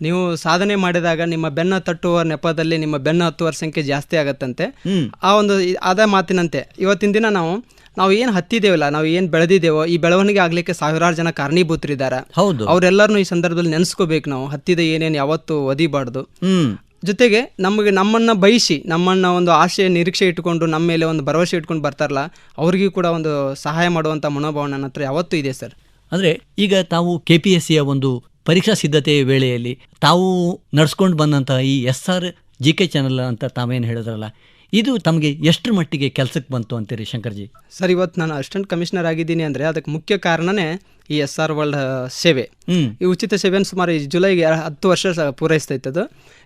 ನೀವು ಸಾಧನೆ ಮಾಡಿದಾಗ ನಿಮ್ಮ ಬೆನ್ನ ತಟ್ಟುವ ನೆಪದಲ್ಲಿ ನಿಮ್ಮ ಬೆನ್ನ ಹತ್ತುವರ ಸಂಖ್ಯೆ ಜಾಸ್ತಿ ಆಗತ್ತಂತೆ. ಆ ಒಂದು ಅದ ಮಾತಿನಂತೆ ಇವತ್ತಿನ ದಿನ ನಾವು ನಾವು ಏನು ಹತ್ತಿದೇವಲ್ಲ ನಾವು ಏನು ಬೆಳೆದಿದ್ದೇವೋ ಈ ಬೆಳವಣಿಗೆ ಆಗ್ಲಿಕ್ಕೆ ಸಾವಿರಾರು ಜನ ಕಾರಣೀಭೂತರಿದ್ದಾರೆ. ಹೌದು. ಅವರೆಲ್ಲರನ್ನೂ ಈ ಸಂದರ್ಭದಲ್ಲಿ ನೆನೆಸ್ಕೋಬೇಕು ನಾವು ಹತ್ತಿದ ಏನೇನು ಯಾವತ್ತು ಒದಿಬಾರ್ದು. ಜೊತೆಗೆ ನಮಗೆ ನಮ್ಮನ್ನ ಬಯಸಿ ನಮ್ಮನ್ನ ಒಂದು ಆಶೆ ನಿರೀಕ್ಷೆ ಇಟ್ಕೊಂಡು ನಮ್ಮ ಮೇಲೆ ಒಂದು ಭರವಸೆ ಇಟ್ಕೊಂಡು ಬರ್ತಾರಲ್ಲ ಅವ್ರಿಗೂ ಕೂಡ ಒಂದು ಸಹಾಯ ಮಾಡುವಂತ ಮನೋಭಾವ ನನ್ನ ಹತ್ರ ಯಾವತ್ತೂ ಇದೆ ಸರ್. ಅಂದ್ರೆ ಈಗ ತಾವು ಕೆ ಪಿ ಎಸ್ ಸಿಯ ಒಂದು ಪರೀಕ್ಷಾ ಸಿದ್ಧತೆಯ ವೇಳೆಯಲ್ಲಿ ತಾವು ನಡೆಸ್ಕೊಂಡು ಬಂದಂತಹ ಈ S R G K channel ಅಂತ ತಾವೇನು ಹೇಳಿದ್ರಲ್ಲ ಇದು ತಮಗೆ ಎಷ್ಟರ ಮಟ್ಟಿಗೆ ಕೆಲಸಕ್ಕೆ ಬಂತು ಅಂತೀರಿ ಶಂಕರ್ಜಿ? ಸರ್ ಇವತ್ತು ನಾನು ಅಸಿಸ್ಟೆಂಟ್ ಕಮಿಷನರ್ ಆಗಿದ್ದೀನಿ ಅಂದರೆ ಅದಕ್ಕೆ ಮುಖ್ಯ ಕಾರಣನೇ ಈ ಎಸ್ ಆರ್ ವರ್ಲ್ಡ್ ಸೇವೆ. ಈ ಉಚಿತ ಸೇವೆಯನ್ನು ಸುಮಾರು ಈ ಜುಲೈಗೆ ಹತ್ತು ವರ್ಷ ಪೂರೈಸ್ತಾ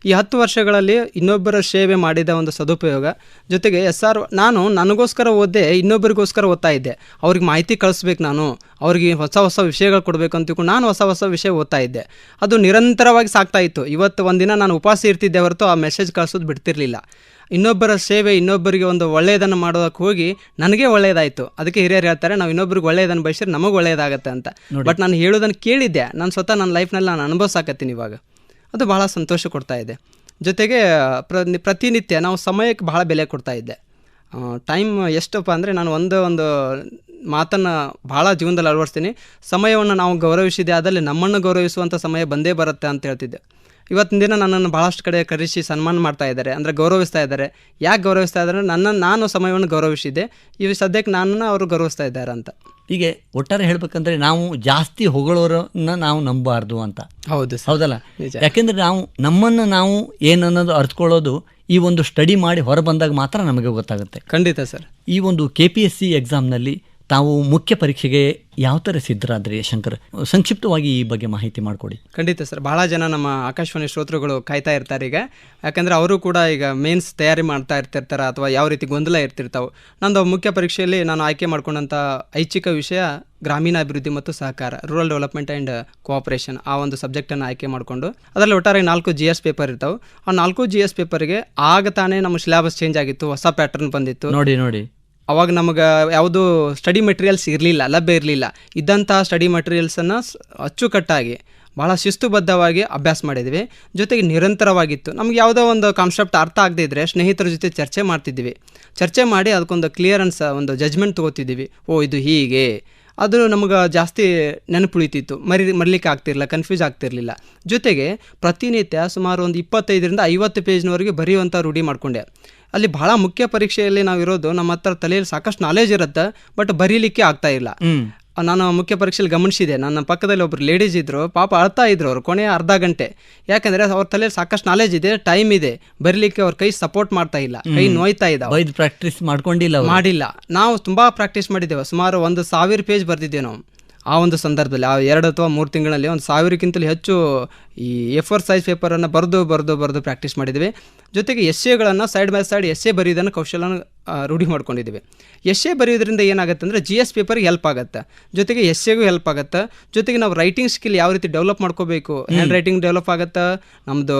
ಈ ಹತ್ತು ವರ್ಷಗಳಲ್ಲಿ ಇನ್ನೊಬ್ಬರ ಸೇವೆ ಮಾಡಿದ ಒಂದು ಸದುಪಯೋಗ. ಜೊತೆಗೆ ಎಸ್ ಆರ್ ನಾನು ನನಗೋಸ್ಕರ ಓದ್ದೆ ಇನ್ನೊಬ್ಬರಿಗೋಸ್ಕರ ಓದ್ತಾ ಇದ್ದೆ. ಅವ್ರಿಗೆ ಮಾಹಿತಿ ಕಳಿಸ್ಬೇಕು ನಾನು. ಅವ್ರಿಗೆ ಹೊಸ ಹೊಸ ವಿಷಯಗಳು ಕೊಡಬೇಕು ಅಂತ ತಿಳ್ಕೊಂಡು ನಾನು ಹೊಸ ಹೊಸ ವಿಷಯ ಓದ್ತಾ ಇದ್ದೆ. ಅದು ನಿರಂತರವಾಗಿ ಸಾಕ್ತಾ ಇತ್ತು. ಇವತ್ತು ಒಂದಿನ ನಾನು ಉಪವಾಸ ಇರ್ತಿದ್ದೆ ಹೊರತು ಆ ಮೆಸೇಜ್ ಕಳಿಸೋದು ಬಿಡ್ತಿರ್ಲಿಲ್ಲ. ಇನ್ನೊಬ್ಬರ ಸೇವೆ ಇನ್ನೊಬ್ಬರಿಗೆ ಒಂದು ಒಳ್ಳೆಯದನ್ನು ಮಾಡೋದಕ್ಕೆ ಹೋಗಿ ನನಗೆ ಒಳ್ಳೆಯದಾಯಿತು. ಅದಕ್ಕೆ ಹಿರಿಯರು ಹೇಳ್ತಾರೆ ನಾವು ಇನ್ನೊಬ್ರಿಗೆ ಒಳ್ಳೆಯದನ್ನು ಬಯಸಿದ್ರೆ ನಮಗೆ ಒಳ್ಳೆಯದಾಗತ್ತೆ ಅಂತ. ಬಟ್ ನಾನು ಹೇಳೋದನ್ನು ಕೇಳಿದ್ದೆ. ನಾನು ಸ್ವತಃ ನನ್ನ ಲೈಫ್ನಲ್ಲಿ ನಾನು ಅನುಭವಿಸಾಕತ್ತೀನಿ ಇವಾಗ. ಅದು ಭಾಳ ಸಂತೋಷ ಕೊಡ್ತಾ ಇದೆ. ಜೊತೆಗೆ ಪ್ರ ಪ್ರತಿನಿತ್ಯ ನಾವು ಸಮಯಕ್ಕೆ ಭಾಳ ಬೆಲೆ ಕೊಡ್ತಾ ಇದ್ದೆ. ಟೈಮ್ ಎಷ್ಟಪ್ಪ ಅಂದರೆ ನಾನು ಒಂದು ಒಂದು ಮಾತನ್ನು ಭಾಳ ಜೀವನದಲ್ಲಿ ಅಳವಡಿಸ್ತೀನಿ. ಸಮಯವನ್ನು ನಾವು ಗೌರವಿಸಿದೆ ಆದಲ್ಲಿ ನಮ್ಮನ್ನು ಗೌರವಿಸುವಂಥ ಸಮಯ ಬಂದೇ ಬರುತ್ತೆ ಅಂತ ಹೇಳ್ತಿದ್ದೆ. ಇವತ್ತಿನ ದಿನ ನನ್ನನ್ನು ಭಾಳಷ್ಟು ಕಡೆ ಕರೆಸಿ ಸನ್ಮಾನ ಮಾಡ್ತಾ ಇದ್ದಾರೆ ಅಂದರೆ ಗೌರವಿಸ್ತಾ ಇದ್ದಾರೆ. ಯಾಕೆ ಗೌರವಿಸ್ತಾ ಇದ್ದಾರೆ ನನ್ನನ್ನು ನಾನು ಸಮಯವನ್ನು ಗೌರವಿಸಿದ್ದೆ. ಇವು ಸದ್ಯಕ್ಕೆ ನನ್ನನ್ನು ಅವರು ಗೌರವಿಸ್ತಾ ಇದ್ದಾರೆ ಅಂತ. ಹೀಗೆ ಒಟ್ಟಾರೆ ಹೇಳ್ಬೇಕಂದ್ರೆ ನಾವು ಜಾಸ್ತಿ ಹೊಗಳೋರನ್ನ ನಾವು ನಂಬಬಾರ್ದು ಅಂತ. ಹೌದು ಹೌದಲ್ಲ. ಯಾಕೆಂದ್ರೆ ನಾವು ನಮ್ಮನ್ನು ನಾವು ಏನನ್ನೋದು ಅರ್ಥಕೊಳ್ಳೋದು ಈ ಒಂದು ಸ್ಟಡಿ ಮಾಡಿ ಹೊರ ಬಂದಾಗ ಮಾತ್ರ ನಮಗೆ ಗೊತ್ತಾಗುತ್ತೆ. ಖಂಡಿತ ಸರ್. ಈ ಒಂದು ಕೆ ಪಿ ಎಸ್ ಸಿ ಎಕ್ಸಾಮ್ನಲ್ಲಿ ತಾವು ಮುಖ್ಯ ಪರೀಕ್ಷೆಗೆ ಯಾವ ಥರ ಸಿದ್ಧರಾದ್ರಿ ಶಂಕರ್? ಸಂಕ್ಷಿಪ್ತವಾಗಿ ಈ ಬಗ್ಗೆ ಮಾಹಿತಿ ಮಾಡಿಕೊಡಿ. ಖಂಡಿತ ಸರ್. ಭಾಳ ಜನ ನಮ್ಮ ಆಕಾಶವಾಣಿ ಶ್ರೋತೃಗಳು ಕಾಯ್ತಾ ಇರ್ತಾರೆ ಈಗ. ಯಾಕಂದರೆ ಅವರು ಕೂಡ ಈಗ ಮೇನ್ಸ್ ತಯಾರಿ ಮಾಡ್ತಾ ಇರ್ತಿರ್ತಾರೆ ಅಥವಾ ಯಾವ ರೀತಿ ಗೊಂದಲ ಇರ್ತಿರ್ತಾವೆ. ನಂದು ಮುಖ್ಯ ಪರೀಕ್ಷೆಯಲ್ಲಿ ನಾನು ಆಯ್ಕೆ ಮಾಡ್ಕೊಂಡಂಥ ಐಚ್ಛಿಕ ವಿಷಯ ಗ್ರಾಮೀಣಾಭಿವೃದ್ಧಿ ಮತ್ತು ಸಹಕಾರ ರೂರಲ್ ಡೆವಲಪ್ಮೆಂಟ್ ಆ್ಯಂಡ್ ಕೋಆಪರೇಷನ್ ಆ ಒಂದು ಸಬ್ಜೆಕ್ಟನ್ನು ಆಯ್ಕೆ ಮಾಡಿಕೊಂಡು ಅದರಲ್ಲಿ ಒಟ್ಟಾರೆ ನಾಲ್ಕು ಜಿ ಎಸ್ ಪೇಪರ್ ಇರ್ತಾವೆ. ಆ ನಾಲ್ಕು ಜಿ ಎಸ್ ಪೇಪರ್ಗೆ ಆಗ ತಾನೇ ನಮ್ಮ ಸಿಲೆಬಸ್ ಚೇಂಜ್ ಆಗಿತ್ತು ಹೊಸ ಪ್ಯಾಟರ್ನ್ ಬಂದಿತ್ತು. ನೋಡಿ ನೋಡಿ. ಅವಾಗ ನಮಗೆ ಯಾವುದು ಸ್ಟಡಿ ಮೆಟೀರಿಯಲ್ಸ್ ಇರಲಿಲ್ಲ, ಲಭ್ಯ ಇರಲಿಲ್ಲ. ಇದ್ದಂಥ ಸ್ಟಡಿ ಮೆಟೀರಿಯಲ್ಸನ್ನು ಅಚ್ಚುಕಟ್ಟಾಗಿ ಭಾಳ ಶಿಸ್ತುಬದ್ಧವಾಗಿ ಅಭ್ಯಾಸ ಮಾಡಿದ್ವಿ. ಜೊತೆಗೆ ನಿರಂತರವಾಗಿತ್ತು. ನಮ್ಗೆ ಯಾವುದೋ ಒಂದು ಕಾನ್ಸೆಪ್ಟ್ ಅರ್ಥ ಆಗದೇ ಇದ್ದರೆ ಸ್ನೇಹಿತರ ಜೊತೆ ಚರ್ಚೆ ಮಾಡ್ತಿದ್ವಿ. ಚರ್ಚೆ ಮಾಡಿ ಅದಕ್ಕೊಂದು ಕ್ಲಿಯರೆನ್ಸ್ ಒಂದು ಜಜ್ಮೆಂಟ್ ತೊಗೋತಿದ್ದೀವಿ ಓ, ಇದು ಹೀಗೆ. ಅದು ನಮಗೆ ಜಾಸ್ತಿ ನೆನಪುಳಿತಿತ್ತು ಮರಿ, ಮರಿಲಿಕ್ಕೆ ಆಗ್ತಿರಲಿಲ್ಲ ಕನ್ಫ್ಯೂಸ್ ಆಗ್ತಿರಲಿಲ್ಲ. ಜೊತೆಗೆ ಪ್ರತಿನಿತ್ಯ ಸುಮಾರು ಒಂದು ಇಪ್ಪತ್ತೈದರಿಂದ ಐವತ್ತು ಪೇಜ್ನವರೆಗೆ ಬರೆಯುವಂಥ ರೂಢಿ ಮಾಡಿಕೊಂಡೆ. ಅಲ್ಲಿ ಭಾಳ ಮುಖ್ಯ ಪರೀಕ್ಷೆಯಲ್ಲಿ ನಾವು ಇರೋದು ನಮ್ಮ ಹತ್ರ ತಲೆಯಲ್ಲಿ ಸಾಕಷ್ಟು ನಾಲೆಜ್ ಇರುತ್ತೆ ಬಟ್ ಬರೀಲಿಕ್ಕೆ ಆಗ್ತಾ ಇಲ್ಲ. ನಾನು ಮುಖ್ಯ ಪರೀಕ್ಷೆಯಲ್ಲಿ ಗಮನಿಸಿದೆ. ನನ್ನ ಪಕ್ಕದಲ್ಲಿ ಒಬ್ಬರು ಲೇಡೀಸ್ ಇದ್ದರು ಪಾಪ ಅಳ್ತಾ ಇದ್ರು ಅವರು ಕೊನೆಯ ಅರ್ಧ ಗಂಟೆ. ಯಾಕಂದರೆ ಅವ್ರ ತಲೆಯಲ್ಲಿ ಸಾಕಷ್ಟು ನಾಲೆಜ್ ಇದೆ ಟೈಮ್ ಇದೆ. ಬರಲಿಕ್ಕೆ ಅವ್ರ ಕೈ ಸಪೋರ್ಟ್ ಮಾಡ್ತಾ ಇಲ್ಲ. ಕೈ ನೋಯ್ತಾ ಇದ್ದಾವೆ ಪ್ರಾಕ್ಟೀಸ್ ಮಾಡ್ಕೊಂಡಿಲ್ಲ. ಮಾಡಿಲ್ಲ. ನಾವು ತುಂಬಾ ಪ್ರಾಕ್ಟೀಸ್ ಮಾಡಿದ್ದೇವೆ. ಸುಮಾರು ಒಂದು ಸಾವಿರ ಪೇಜ್ ಬರೆದಿದ್ದೇವೆ ನಾವು. ಆ ಒಂದು ಸಂದರ್ಭದಲ್ಲಿ ಆ ಎರಡು ಅಥವಾ ಮೂರು ತಿಂಗಳಲ್ಲಿ ಒಂದು ಸಾವಿರಕ್ಕಿಂತಲೂ ಹೆಚ್ಚು ಈ ಎ ಫೋರ್ ಸೈಜ್ ಪೇಪರನ್ನು ಬರೆದು ಬರೆದು ಬರೆದು ಪ್ರಾಕ್ಟೀಸ್ ಮಾಡಿದ್ವಿ ಜೊತೆಗೆ S ಎಗಳನ್ನು side by side S A ಬರೆಯೋದನ್ನು ಕೌಶಲ್ಯನ ರೂಢಿ ಮಾಡ್ಕೊಂಡಿದ್ದೀವಿ. ಎಸ್ ಎ ಬರೆಯೋದ್ರಿಂದ ಏನಾಗುತ್ತೆ ಅಂದರೆ ಜಿ ಎಸ್ ಪೇಪರ್ಗೆ ಹೆಲ್ಪ್ ಆಗುತ್ತೆ. ಜೊತೆಗೆ ಎಸ್ ಎಗೂ ಹೆಲ್ಪ್ ಆಗುತ್ತೆ. ಜೊತೆಗೆ ನಾವು ರೈಟಿಂಗ್ ಸ್ಕಿಲ್ ಯಾವ ರೀತಿ ಡೆವಲಪ್ ಮಾಡ್ಕೋಬೇಕು? ಹ್ಯಾಂಡ್ ರೈಟಿಂಗ್ ಡೆವಲಪ್ ಆಗುತ್ತೆ? ನಮ್ಮದು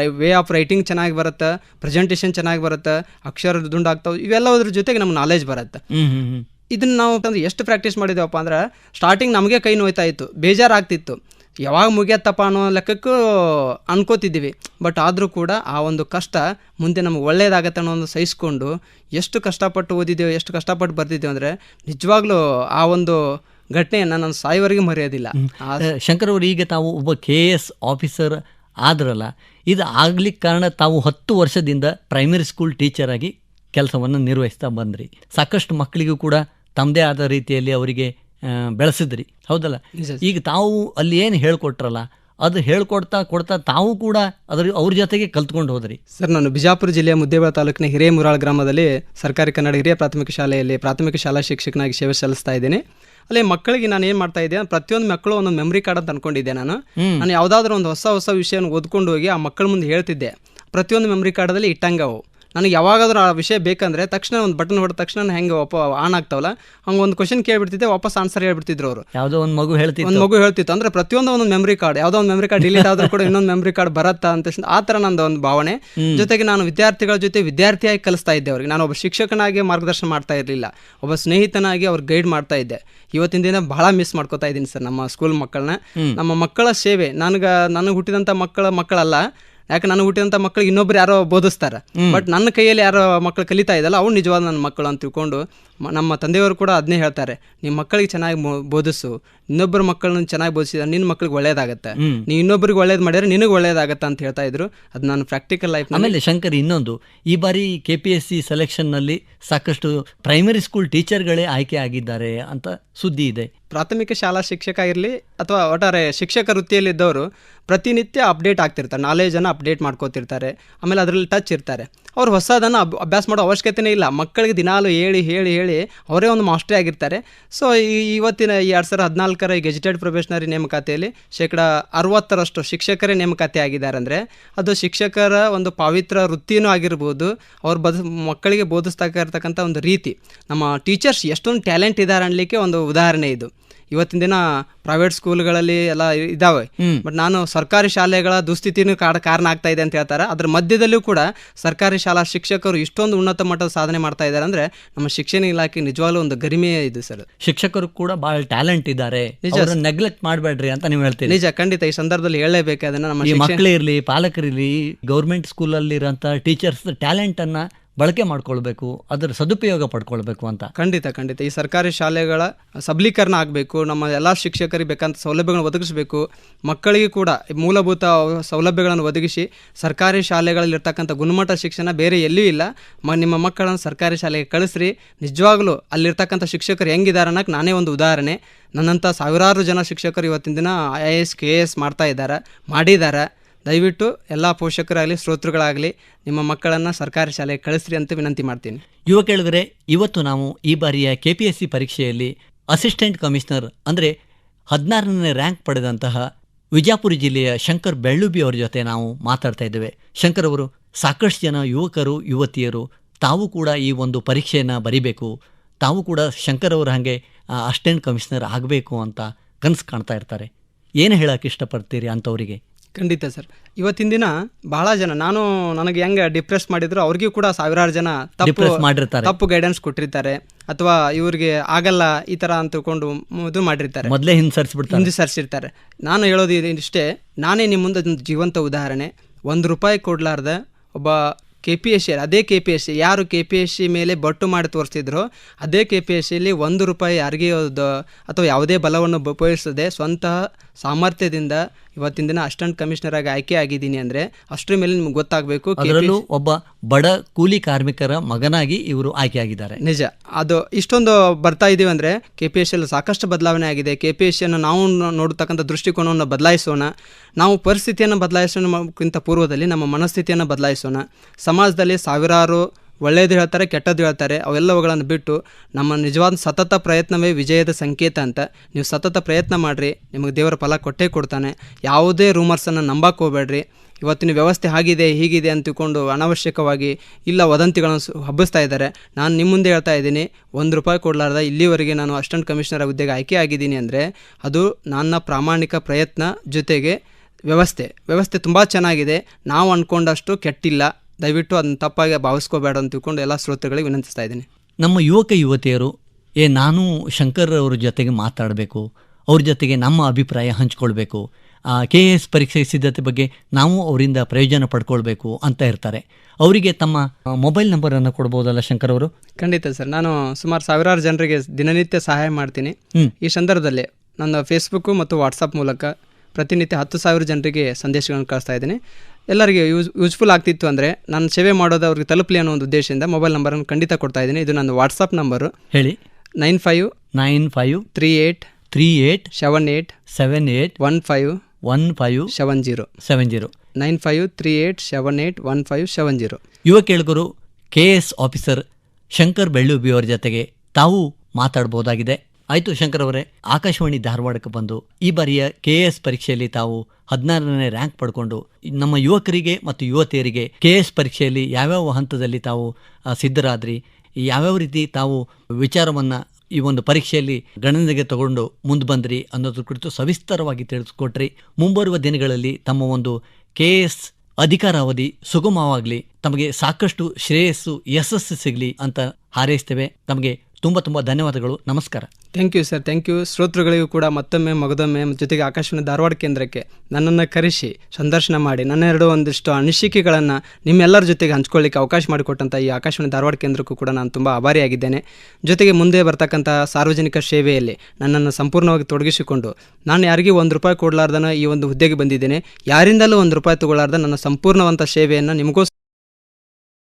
ರೈ ವೇ ಆಫ್ ರೈಟಿಂಗ್ ಚೆನ್ನಾಗಿ ಬರುತ್ತೆ? ಪ್ರೆಸೆಂಟೇಷನ್ ಚೆನ್ನಾಗಿ ಬರುತ್ತೆ? ಅಕ್ಷರ ದುಂಡಾಗ್ತಾವೆ? ಇವೆಲ್ಲದ್ರ ಜೊತೆಗೆ ನಮ್ಮ ನಾಲೆಜ್ ಬರುತ್ತೆ. ಇದನ್ನ ನಾವು ತಂದು ಎಷ್ಟು ಪ್ರಾಕ್ಟೀಸ್ ಮಾಡಿದ್ದೇವಪ್ಪ ಅಂದ್ರೆ ಸ್ಟಾರ್ಟಿಂಗ್ ನಮಗೆ ಕೈ ನೋಯ್ತಾ ಇತ್ತು ಬೇಜಾರಾಗ್ತಿತ್ತು. ಯಾವಾಗ ಮುಗಿಯತ್ತಪ್ಪ ಅನ್ನೋ ಲೆಕ್ಕಕ್ಕೂ ಅನ್ಕೋತಿದ್ದೀವಿ. ಬಟ್ ಆದರೂ ಕೂಡ ಆ ಒಂದು ಕಷ್ಟ ಮುಂದೆ ನಮಗೆ ಒಳ್ಳೆಯದಾಗತ್ತೆ ಅನ್ನೋ ಒಂದು ಸಹಿಸ್ಕೊಂಡು ಎಷ್ಟು ಕಷ್ಟಪಟ್ಟು ಓದಿದ್ದೇವೆ ಎಷ್ಟು ಕಷ್ಟಪಟ್ಟು ಬರ್ತಿದ್ದೇವೆ ಅಂದರೆ ನಿಜವಾಗ್ಲೂ ಆ ಒಂದು ಘಟನೆಯನ್ನು ನಾನು ಸಾಯುವರೆಗೆ ಮರೆಯೋದಿಲ್ಲ. ಶಂಕರ್ ಅವರು ಈಗ ತಾವು ಒಬ್ಬ ಕೆ ಎಸ್ ಆಫೀಸರ್ ಆದ್ರಲ್ಲ ಇದು ಆಗ್ಲಿಕ್ಕೆ ಕಾರಣ ತಾವು ಹತ್ತು ವರ್ಷದಿಂದ ಪ್ರೈಮರಿ ಸ್ಕೂಲ್ ಟೀಚರಾಗಿ ಕೆಲಸವನ್ನು ನಿರ್ವಹಿಸ್ತಾ ಬಂದ್ರಿ. ಸಾಕಷ್ಟು ಮಕ್ಕಳಿಗೂ ಕೂಡ ತಮ್ಮದೇ ಆದ ರೀತಿಯಲ್ಲಿ ಅವರಿಗೆ ಬೆಳೆಸಿದ್ರಿ. ಹೌದಲ್ಲ? ಈಗ ತಾವು ಅಲ್ಲಿ ಏನು ಹೇಳ್ಕೊಟ್ರಲ್ಲ ಅದು ಹೇಳ್ಕೊಡ್ತಾ ಕೊಡ್ತಾ ತಾವು ಕೂಡ ಅದ್ರ ಅವ್ರ ಜೊತೆಗೆ ಕಲ್ತ್ಕೊಂಡು ಹೋದ್ರಿ. ಸರ್ ನಾನು ಬಿಜಾಪುರ ಜಿಲ್ಲೆಯ ಮುದ್ದೇಬಳ ತಾಲೂಕಿನ ಹಿರೇಮುರಾಳ್ ಗ್ರಾಮದಲ್ಲಿ ಸರ್ಕಾರಿ ಕನ್ನಡ ಹಿರಿಯ ಪ್ರಾಥಮಿಕ ಶಾಲೆಯಲ್ಲಿ ಪ್ರಾಥಮಿಕ ಶಾಲಾ ಶಿಕ್ಷಕನಾಗಿ ಸೇವೆ ಸಲ್ಲಿಸ್ತಾ ಇದ್ದೀನಿ. ಅಲ್ಲಿ ಮಕ್ಕಳಿಗೆ ನಾನು ಏನು ಮಾಡ್ತಾ ಇದ್ದೆ ಪ್ರತಿಯೊಂದು ಮಕ್ಕಳು ಒಂದೊಂದು ಮೆಮರಿ ಕಾರ್ಡ್ ಅಂತ ಅನ್ಕೊಂಡಿದ್ದೆ ನಾನು. ನಾನು ಯಾವುದಾದ್ರೂ ಒಂದು ಹೊಸ ಹೊಸ ವಿಷಯನ ಓದ್ಕೊಂಡು ಹೋಗಿ ಆ ಮಕ್ಕಳ ಮುಂದೆ ಹೇಳ್ತಿದ್ದೆ. ಪ್ರತಿಯೊಂದು ಮೆಮ್ರಿ ಕಾರ್ಡಲ್ಲಿ ಇಟ್ಟಂಗೆ ಅವು ನನಗೆ ಯಾವಾಗಾದ್ರೂ ಆ ವಿಷಯ ಬೇಕಂದ್ರೆ ತಕ್ಷಣ ಒಂದು ಬಟನ್ ಹೊಡೆದ ತಕ್ಷಣ ಹೆಂಗೆ ಒಪ್ಪ ಆನ್ ಆಗ್ತಾವಲ್ಲ ಹಂಗೆ ಒಂದು ಕ್ವಶನ್ ಕೇಳಿಬಿಡ್ತಿದ್ದೆ ವಾಪಸ್ ಆನ್ಸರ್ ಹೇಳ್ಬಿಡ್ತಿದ್ರು ಅವರು. ಯಾವುದೋ ಒಂದು ಮಗು ಹೇಳ್ತಿತ್ತು. ಒಂದು ಮಗು ಹೇಳ್ತಿತ್ತು. ಅಂದರೆ ಪ್ರತಿಯೊಂದು ಒಂದು ಮೆಮರಿ ಕಾರ್ಡ್ ಯಾವುದೋ ಒಂದು ಮೆಮರಿ ಕಾರ್ಡ್ ಡಿಲೀಟ್ ಆದರೂ ಕೂಡ ಇನ್ನೊಂದು ಮೆಮರಿ ಕಾರ್ಡ್ ಬರತ್ತಾ ಅಂತ ಆ ಥರ ನಂದು ಒಂದು ಭಾವನೆ. ಜೊತೆಗೆ ನಾನು ವಿದ್ಯಾರ್ಥಿಗಳ ಜೊತೆ ವಿದ್ಯಾರ್ಥಿಯಾಗಿ ಕಲಿಸ್ತಾ ಇದ್ದೆ ಅವ್ರಿಗೆ. ನಾನು ಒಬ್ಬ ಶಿಕ್ಷಕನಾಗಿ ಮಾರ್ಗದರ್ಶನ ಮಾಡ್ತಾ ಇರಲಿಲ್ಲ. ಒಬ್ಬ ಸ್ನೇಹಿತನಾಗಿ ಅವ್ರು ಗೈಡ್ ಮಾಡ್ತಾ ಇದ್ದೆ. ಇವತ್ತಿನ ದಿನ ಬಹಳ ಮಿಸ್ ಮಾಡ್ಕೋತಾ ಇದ್ದೀನಿ ಸರ್ ನಮ್ಮ ಸ್ಕೂಲ್ ಮಕ್ಕಳನ್ನ. ನಮ್ಮ ಮಕ್ಕಳ ಸೇವೆ. ನನಗೆ ನನಗೆ ಹುಟ್ಟಿದಂಥ ಮಕ್ಕಳ ಮಕ್ಕಳಲ್ಲ. ಯಾಕೆ ನಾನು ಹುಟ್ಟಿದಂಥ ಮಕ್ಕಳಿಗೆ ಇನ್ನೊಬ್ರು ಯಾರೋ ಬೋಧಿಸ್ತಾರೆ. ಬಟ್ ನನ್ನ ಕೈಯಲ್ಲಿ ಯಾರೋ ಮಕ್ಕಳು ಕಲಿತಾ ಇದ್ದಲ್ಲ ಅವ್ರು ನಿಜವಾದ ನನ್ನ ಮಕ್ಕಳು ಅಂತ ತಿಳ್ಕೊಂಡು ನಮ್ಮ ತಂದೆಯವರು ಕೂಡ ಅದನ್ನೇ ಹೇಳ್ತಾರೆ. ನಿಮ್ಮ ಮಕ್ಕಳಿಗೆ ಚೆನ್ನಾಗಿ ಬೋಧಿಸು. ಇನ್ನೊಬ್ಬರ ಮಕ್ಕಳನ್ನ ಚೆನ್ನಾಗಿ ಬೋಧಿಸಿದ ನಿನ್ನ ಮಕ್ಳಿಗೆ ಒಳ್ಳೇದಾಗತ್ತೆ. ನೀ ಇನ್ನೊಬ್ಬರಿಗೆ ಒಳ್ಳೇದು ಮಾಡಿದ್ರೆ ನಿನಗೆ ಒಳ್ಳೇದಾಗತ್ತೆ ಅಂತ ಹೇಳ್ತಾ ಇದ್ರು. ಅದು ನಾನು ಪ್ರಾಕ್ಟಿಕಲ್ ಲೈಫ್ ಆಮೇಲೆ ಶಂಕರ್ ಇನ್ನೊಂದು ಈ ಬಾರಿ ಕೆ ಪಿ ಎಸ್ ಸಿ ಸೆಲೆಕ್ಷನ್ನಲ್ಲಿ ಸಾಕಷ್ಟು ಪ್ರೈಮರಿ ಸ್ಕೂಲ್ ಟೀಚರ್ಗಳೇ ಆಯ್ಕೆ ಆಗಿದ್ದಾರೆ ಅಂತ ಸುದ್ದಿ ಇದೆ. ಪ್ರಾಥಮಿಕ ಶಾಲಾ ಶಿಕ್ಷಕ ಇರಲಿ ಅಥವಾ ಒಟ್ಟಾರೆ ಶಿಕ್ಷಕ ವೃತ್ತಿಯಲ್ಲಿದ್ದವರು ಪ್ರತಿನಿತ್ಯ ಅಪ್ಡೇಟ್ ಆಗ್ತಿರ್ತಾರೆ ನಾಲೇಜನ್ನು ಅಪ್ಡೇಟ್ ಮಾಡ್ಕೋತಿರ್ತಾರೆ ಆಮೇಲೆ ಅದರಲ್ಲಿ ಟಚ್ ಇರ್ತಾರೆ. ಅವ್ರು ಹೊಸದನ್ನು ಅಬ್ ಅಭ್ಯಾಸ ಮಾಡೋ ಅವಶ್ಯಕತೆನೇ ಇಲ್ಲ. ಮಕ್ಕಳಿಗೆ ದಿನಾಲು ಹೇಳಿ ಹೇಳಿ ಹೇಳಿ ಅವರೇ ಒಂದು ಮಾಸ್ಟ್ರಿ ಆಗಿರ್ತಾರೆ. ಸೊ ಈ ಇವತ್ತಿನ ಈ ಎರಡು ಸಾವಿರದ ಹದಿನಾಲ್ಕರ ಈ ಗೆಜಿಟೆಡ್ ಪ್ರೊಫೆಷನರಿ ನೇಮಕಾತಿಯಲ್ಲಿ ಶೇಕಡ ಅರವತ್ತರಷ್ಟು ಶಿಕ್ಷಕರೇ ನೇಮಕಾತಿ ಆಗಿದ್ದಾರೆ ಅಂದರೆ ಅದು ಶಿಕ್ಷಕರ ಒಂದು ಪವಿತ್ರ ವೃತ್ತಿಯೂ ಆಗಿರ್ಬೋದು, ಅವ್ರು ಬದ ಮಕ್ಕಳಿಗೆ ಬೋಧಿಸ್ತಾ ಇರ್ತಕ್ಕಂಥ ಒಂದು ರೀತಿ. ನಮ್ಮ ಟೀಚರ್ಸ್ ಎಷ್ಟೊಂದು ಟ್ಯಾಲೆಂಟ್ ಇದ್ದಾರೆ ಅನ್ನಲಿಕ್ಕೆ ಒಂದು ಉದಾಹರಣೆ ಇದು. ಇವತ್ತಿನ ದಿನ ಪ್ರೈವೇಟ್ ಸ್ಕೂಲ್ಗಳಲ್ಲಿ ಎಲ್ಲ ಇದಾವೆ. ಬಟ್ ನಾನು ಸರ್ಕಾರಿ ಶಾಲೆಗಳ ದುಸ್ಥಿತಿನೂ ಕಾಡ ಕಾರಣ ಆಗ್ತಾ ಇದೆ ಅಂತ ಹೇಳ್ತಾರೆ. ಅದ್ರ ಮಧ್ಯದಲ್ಲೂ ಕೂಡ ಸರ್ಕಾರಿ ಶಾಲಾ ಶಿಕ್ಷಕರು ಇಷ್ಟೊಂದು ಉನ್ನತ ಮಟ್ಟದ ಸಾಧನೆ ಮಾಡ್ತಾ ಇದ್ದಾರೆ ಅಂದ್ರೆ ನಮ್ಮ ಶಿಕ್ಷಣ ಇಲಾಖೆ ನಿಜವಾಗ್ಲೂ ಒಂದು ಗರಿಮೆ ಇದೆ ಸರ್. ಶಿಕ್ಷಕರು ಕೂಡ ಬಹಳ ಟ್ಯಾಲೆಂಟ್ ಇದ್ದಾರೆ. ನಿಜ ನೆಗ್ಲೆಕ್ಟ್ ಮಾಡಬೇಡ್ರಿ ಅಂತ ನೀವು ಹೇಳ್ತೀರಿ. ನಿಜ ಖಂಡಿತ ಈ ಸಂದರ್ಭದಲ್ಲಿ ಹೇಳಲೇಬೇಕು ಅದನ್ನ ನಮ್ಮ ಮಕ್ಕಳೇ ಇರಲಿ ಪಾಲಕರಿರಲಿ ಗೌರ್ಮೆಂಟ್ ಸ್ಕೂಲಲ್ಲಿರೋಂಥ ಟೀಚರ್ಸ್ ಟ್ಯಾಲೆಂಟನ್ನು ಬಳಕೆ ಮಾಡ್ಕೊಳ್ಬೇಕು, ಅದರ ಸದುಪಯೋಗ ಪಡ್ಕೊಳ್ಬೇಕು ಅಂತ. ಖಂಡಿತ ಖಂಡಿತ. ಈ ಸರ್ಕಾರಿ ಶಾಲೆಗಳ ಸಬಲೀಕರಣ ಆಗಬೇಕು, ನಮ್ಮ ಎಲ್ಲ ಶಿಕ್ಷಕರಿಗೆ ಬೇಕಂತ ಸೌಲಭ್ಯಗಳನ್ನು ಒದಗಿಸಬೇಕು, ಮಕ್ಕಳಿಗೆ ಕೂಡ ಮೂಲಭೂತ ಸೌಲಭ್ಯಗಳನ್ನು ಒದಗಿಸಿ ಸರ್ಕಾರಿ ಶಾಲೆಗಳಲ್ಲಿರ್ತಕ್ಕಂಥ ಗುಣಮಟ್ಟ ಶಿಕ್ಷಣ ಬೇರೆ ಎಲ್ಲೂ ಇಲ್ಲ. ಮ, ನಿಮ್ಮ ಮಕ್ಕಳನ್ನು ಸರ್ಕಾರಿ ಶಾಲೆಗೆ ಕಳಿಸ್ರಿ. ನಿಜವಾಗ್ಲೂ ಅಲ್ಲಿರ್ತಕ್ಕಂಥ ಶಿಕ್ಷಕರು ಹೆಂಗಿದ್ದಾರೆ ಅನ್ನೋಕೆ ನಾನೇ ಒಂದು ಉದಾಹರಣೆ. ನನ್ನಂಥ ಸಾವಿರಾರು ಜನ ಶಿಕ್ಷಕರು ಇವತ್ತಿನ ದಿನ I A S, K A S ಮಾಡ್ತಾ ಇದ್ದಾರೆ, ಮಾಡಿದ್ದಾರೆ. ದಯವಿಟ್ಟು ಎಲ್ಲ ಪೋಷಕರಾಗಲಿ, ಶ್ರೋತೃಗಳಾಗಲಿ, ನಿಮ್ಮ ಮಕ್ಕಳನ್ನು ಸರ್ಕಾರಿ ಶಾಲೆಗೆ ಕಳಿಸ್ರಿ ಅಂತ ವಿನಂತಿ ಮಾಡ್ತೀನಿ. ಯುವ ಕೇಳಿದರೆ ಇವತ್ತು ನಾವು ಈ ಬಾರಿಯ ಕೆ ಪಿ ಎಸ್ ಸಿ ಪರೀಕ್ಷೆಯಲ್ಲಿ ಅಸಿಸ್ಟೆಂಟ್ ಕಮಿಷನರ್ ಅಂದರೆ ಹದಿನಾರನೇ ರ್ಯಾಂಕ್ ಪಡೆದಂತಹ ವಿಜಯಪುರ ಜಿಲ್ಲೆಯ ಶಂಕರ್ ಬೆಳ್ಳುಬಿ ಅವರ ಜೊತೆ ನಾವು ಮಾತಾಡ್ತಾ ಇದ್ದೇವೆ. ಶಂಕರ್ ಅವರು ಸಾಕಷ್ಟು ಜನ ಯುವಕರು, ಯುವತಿಯರು, ತಾವು ಕೂಡ ಈ ಒಂದು ಪರೀಕ್ಷೆಯನ್ನು ಬರಿಬೇಕು. ತಾವು ಕೂಡ ಶಂಕರ್ ಅವರ ಹಾಗೆ ಅಸಿಸ್ಟೆಂಟ್ ಕಮಿಷನರ್ ಆಗಬೇಕು ಅಂತ ಕನಸು ಕಾಣ್ತಾ ಇರ್ತಾರೆ. ಏನು ಹೇಳೋಕ್ಕೆ ಇಷ್ಟಪಡ್ತೀರಿ ಅಂಥವರಿಗೆ ಖಂಡಿತ ಸರ್. ಇವತ್ತಿನ ದಿನ ಬಹಳ ಜನ ನಾನು ನನಗೆ ಹೆಂಗೆ ಡಿಪ್ರೆಸ್ ಮಾಡಿದ್ರು ಅವ್ರಿಗೂ ಕೂಡ ಸಾವಿರಾರು ಜನ ತಪ್ಪು ಡಿಪ್ರೆಸ್ ಮಾಡಿರ್ತಾರೆ. ತಪ್ಪು ಗೈಡೆನ್ಸ್ ಕೊಟ್ಟಿರ್ತಾರೆ. ಅಥವಾ ಇವ್ರಿಗೆ ಆಗಲ್ಲ ಈ ಥರ ಅಂತಕೊಂಡು ತಿಳ್ಕೊಂಡು ಇದು ಮಾಡಿರ್ತಾರೆ. ಮೊದಲೇ ಹಿಂಸರಿಸ್ಬಿಡ್ತಾರೆ. ಹಿಂದೆ ಸರಿಸಿರ್ತಾರೆ ನಾನು ಹೇಳೋದು ಇಷ್ಟೇ ನಾನೇ ನಿಮ್ಮ ಮುಂದೆ ಒಂದು ಜೀವಂತ ಉದಾಹರಣೆ. ಒಂದು ರೂಪಾಯಿ ಕೊಡ್ಲಾರ್ದ ಒಬ್ಬ ಕೆ ಪಿ ಎಸ್ ಸಿ ಅದೇ ಕೆ ಪಿ ಎಸ್ ಸಿ ಯಾರು ಕೆ ಪಿ ಎಸ್ ಸಿ ಮೇಲೆ ಬಟ್ಟು ಮಾಡಿ ತೋರಿಸ್ತಿದ್ರು ಅದೇ ಕೆ ಪಿ ಎಸ್ ಸಿಯಲ್ಲಿ ಒಂದು ರೂಪಾಯಿ ಅರ್ಗೆಯೋದು ಅಥವಾ ಯಾವುದೇ ಬಲವನ್ನು ಉಪಯೋಗಿಸದೆ ಸ್ವಂತ ಸಾಮರ್ಥ್ಯದಿಂದ ಇವತ್ತಿನ ದಿನ ಅಸಿಸ್ಟೆಂಟ್ ಕಮಿಷನರ್ ಆಗಿ ಆಯ್ಕೆ ಆಗಿದ್ದೀನಿ ಅಂದರೆ ಅಷ್ಟರ ಮೇಲೆ ನಿಮ್ಗೆ ಗೊತ್ತಾಗಬೇಕು ಅದರಲ್ಲೂ ಒಬ್ಬ ಬಡ ಕೂಲಿ ಕಾರ್ಮಿಕರ ಮಗನಾಗಿ ಇವರು ಆಯ್ಕೆ ಆಗಿದ್ದಾರೆ. ನಿಜ. ಅದು ಇಷ್ಟೊಂದು ಬರ್ತಾ ಇದೀವಿ ಅಂದರೆ ಕೆ ಪಿ ಎಸ್ ಎಲ್ಲಿ ಸಾಕಷ್ಟು ಬದಲಾವಣೆ ಆಗಿದೆ. ಕೆ ಪಿ ಎಸ್ ಅನ್ನು ನಾವು ನೋಡತಕ್ಕಂಥ ನೋಡ್ತಕ್ಕಂಥ ದೃಷ್ಟಿಕೋನವನ್ನು ಬದಲಾಯಿಸೋಣ. ನಾವು ಪರಿಸ್ಥಿತಿಯನ್ನು ಬದಲಾಯಿಸೋಣಕ್ಕಿಂತ ಪೂರ್ವದಲ್ಲಿ ನಮ್ಮ ಮನಸ್ಥಿತಿಯನ್ನು ಬದಲಾಯಿಸೋಣ. ಸಮಾಜದಲ್ಲಿ ಸಾವಿರಾರು ಒಳ್ಳೆಯದು ಹೇಳ್ತಾರೆ, ಕೆಟ್ಟದ್ದು ಹೇಳ್ತಾರೆ, ಅವೆಲ್ಲವುಗಳನ್ನು ಬಿಟ್ಟು ನಮ್ಮ ನಿಜವಾದ ಸತತ ಪ್ರಯತ್ನವೇ ವಿಜಯದ ಸಂಕೇತ ಅಂತ. ನೀವು ಸತತ ಪ್ರಯತ್ನ ಮಾಡಿರಿ, ನಿಮಗೆ ದೇವರ ಫಲ ಕೊಟ್ಟೇ ಕೊಡ್ತಾನೆ. ಯಾವುದೇ ರೂಮರ್ಸನ್ನು ನಂಬಕ್ಕೆ ಹೋಗ್ಬೇಡ್ರಿ. ಇವತ್ತಿನ ವ್ಯವಸ್ಥೆ ಆಗಿದೆ ಹೀಗಿದೆ ಅಂತ ತಿಳ್ಕೊಂಡು ಅನಾವಶ್ಯಕವಾಗಿ ಇಲ್ಲ ವದಂತಿಗಳನ್ನು ಹಬ್ಬಿಸ್ತಾ ಇದ್ದಾರೆ. ನಾನು ನಿಮ್ಮ ಮುಂದೆ ಹೇಳ್ತಾ ಇದ್ದೀನಿ, ಒಂದು ರೂಪಾಯಿ ಕೊಡಲಾರ್ದ ಇಲ್ಲಿವರೆಗೆ ನಾನು ಅಸ್ಟೆಂಟ್ ಕಮಿಷನರ್ ಹುದ್ದೆಗೆ ಆಯ್ಕೆ ಆಗಿದ್ದೀನಿ ಅಂದರೆ ಅದು ನನ್ನ ಪ್ರಾಮಾಣಿಕ ಪ್ರಯತ್ನ ಜೊತೆಗೆ ವ್ಯವಸ್ಥೆ. ವ್ಯವಸ್ಥೆ ತುಂಬ ಚೆನ್ನಾಗಿದೆ. ನಾವು ಅಂದ್ಕೊಂಡಷ್ಟು ಕೆಟ್ಟಿಲ್ಲ. ದಯವಿಟ್ಟು ಅದನ್ನು ತಪ್ಪಾಗಿ ಭಾವಿಸ್ಕೋಬೇಡ ಅಂತ ತಿಳ್ಕೊಂಡು ಎಲ್ಲ ಶ್ರೋತೃಗಳಿಗೆ ವಿನಂತಿಸ್ತಾ ಇದ್ದೀನಿ. ನಮ್ಮ ಯುವಕ ಯುವತಿಯರು ಏ ನಾನು ಶಂಕರ್ ಅವ್ರ ಜೊತೆಗೆ ಮಾತಾಡಬೇಕು ಅವ್ರ ಜೊತೆಗೆ ನಮ್ಮ ಅಭಿಪ್ರಾಯ ಹಂಚ್ಕೊಳ್ಬೇಕು ಕೆ ಎ ಎಸ್ ಪರೀಕ್ಷೆ ಸಿದ್ಧತೆ ಬಗ್ಗೆ ನಾವು ಅವರಿಂದ ಪ್ರಯೋಜನ ಪಡ್ಕೊಳ್ಬೇಕು ಅಂತ ಇರ್ತಾರೆ. ಅವರಿಗೆ ತಮ್ಮ ಮೊಬೈಲ್ ನಂಬರನ್ನು ಕೊಡ್ಬೋದಲ್ಲ ಶಂಕರ್ ಅವರು? ಖಂಡಿತ ಸರ್ ನಾನು ಸುಮಾರು ಸಾವಿರಾರು ಜನರಿಗೆ ದಿನನಿತ್ಯ ಸಹಾಯ ಮಾಡ್ತೀನಿ. ಈ ಸಂದರ್ಭದಲ್ಲಿ ನನ್ನ ಫೇಸ್ಬುಕ್ಕು ಮತ್ತು ವಾಟ್ಸಪ್ ಮೂಲಕ ಪ್ರತಿನಿತ್ಯ ಹತ್ತು ಸಾವಿರ ಜನರಿಗೆ ಸಂದೇಶಗಳನ್ನು ಕಳಿಸ್ತಾ ಇದ್ದೀನಿ. ಎಲ್ಲರಿಗೆ ಯೂಸ್ ಯೂಸ್ಫುಲ್ ಆಗ್ತಿತ್ತು ಅಂದರೆ ನಾನು ಸೇವೆ ಮಾಡೋದು ಅವ್ರಿಗೆ ತಲುಪಲಿ ಅನ್ನೋ ಒಂದು ಉದ್ದೇಶದಿಂದ ಮೊಬೈಲ್ ನಂಬರನ್ನು ಖಂಡಿತ ಕೊಡ್ತಾ ಇದ್ದೀನಿ. ಇದು ನನ್ನ ವಾಟ್ಸಪ್ ನಂಬರು. ಹೇಳಿ. Nine five nine five three eight three eight seven eight seven eight one five one five seven zero. Seven zero. Nine five three eight seven eight one five seven zero. ಯುವ ಕೇಳುಗರು K S officer Shankar Bellubbi ಅವರ ಜೊತೆಗೆ ತಾವು ಮಾತಾಡ್ಬೋದಾಗಿದೆ. ಆಯಿತು ಶಂಕರ್ ಅವರೇ, ಆಕಾಶವಾಣಿ ಧಾರವಾಡಕ್ಕೆ ಬಂದು ಈ ಬಾರಿಯ ಕೆ ಎಸ್ ಪರೀಕ್ಷೆಯಲ್ಲಿ ತಾವು ಹದಿನಾರನೇ ರ್ಯಾಂಕ್ ಪಡ್ಕೊಂಡು, ನಮ್ಮ ಯುವಕರಿಗೆ ಮತ್ತು ಯುವತಿಯರಿಗೆ ಕೆ ಎಸ್ ಪರೀಕ್ಷೆಯಲ್ಲಿ ಯಾವ್ಯಾವ ಹಂತದಲ್ಲಿ ತಾವು ಸಿದ್ಧರಾದ್ರಿ, ಯಾವ್ಯಾವ ರೀತಿ ತಾವು ವಿಚಾರವನ್ನು ಈ ಒಂದು ಪರೀಕ್ಷೆಯಲ್ಲಿ ಗಣನೆಗೆ ತಗೊಂಡು ಮುಂದೆ ಬಂದ್ರಿ ಅನ್ನೋದ್ರ ಕುರಿತು ಸವಿಸ್ತಾರವಾಗಿ ತಿಳಿಸ್ಕೊಟ್ರಿ. ಮುಂಬರುವ ದಿನಗಳಲ್ಲಿ ತಮ್ಮ ಒಂದು ಕೆ ಎಸ್ ಅಧಿಕಾರಾವಧಿ ಸುಗಮವಾಗಲಿ, ತಮಗೆ ಸಾಕಷ್ಟು ಶ್ರೇಯಸ್ಸು, ಯಶಸ್ಸು ಸಿಗಲಿ ಅಂತ ಹಾರೈಸ್ತೇವೆ. ತಮಗೆ ತುಂಬ ತುಂಬ ಧನ್ಯವಾದಗಳು. ನಮಸ್ಕಾರ. Thank you sir thank you ಶ್ರೋತೃಗಳಿಗೂ ಕೂಡ ಮತ್ತೊಮ್ಮೆ ಮಗದೊಮ್ಮೆ ಜೊತೆಗೆ ಆಕಾಶವಾಣಿ ಧಾರವಾಡ ಕೇಂದ್ರಕ್ಕೆ ನನ್ನನ್ನು ಕರೆಸಿ ಸಂದರ್ಶನ ಮಾಡಿ ನನ್ನ ಎರಡು ಒಂದಿಷ್ಟು ಅನಿಸಿಕೆಗಳನ್ನು ನಿಮ್ಮೆಲ್ಲರ ಜೊತೆಗೆ ಹಂಚ್ಕೊಳ್ಳಿಕ್ಕೆ ಅವಕಾಶ ಮಾಡಿಕೊಟ್ಟಂಥ ಈ ಆಕಾಶವಾಣಿ ಧಾರವಾಡ ಕೇಂದ್ರಕ್ಕೂ ಕೂಡ ನಾನು ತುಂಬ ಆಭಾರಿಯಾಗಿದ್ದೇನೆ. ಜೊತೆಗೆ ಮುಂದೆ ಬರ್ತಕ್ಕಂಥ ಸಾರ್ವಜನಿಕ ಸೇವೆಯಲ್ಲಿ ನನ್ನನ್ನು ಸಂಪೂರ್ಣವಾಗಿ ತೊಡಗಿಸಿಕೊಂಡು ನಾನು ಯಾರಿಗೂ ಒಂದು ರೂಪಾಯಿ ಕೊಡಲಾರ್ದನ ಈ ಒಂದು ಹುದ್ದೆಗೆ ಬಂದಿದ್ದೇನೆ. ಯಾರಿಂದಲೂ ಒಂದು ರೂಪಾಯಿ ತಗೊಳ್ಳಾರ್ದ ನನ್ನ ಸಂಪೂರ್ಣವಂತ ಸೇವೆಯನ್ನು ನಿಮಗೋಸ್ಕರ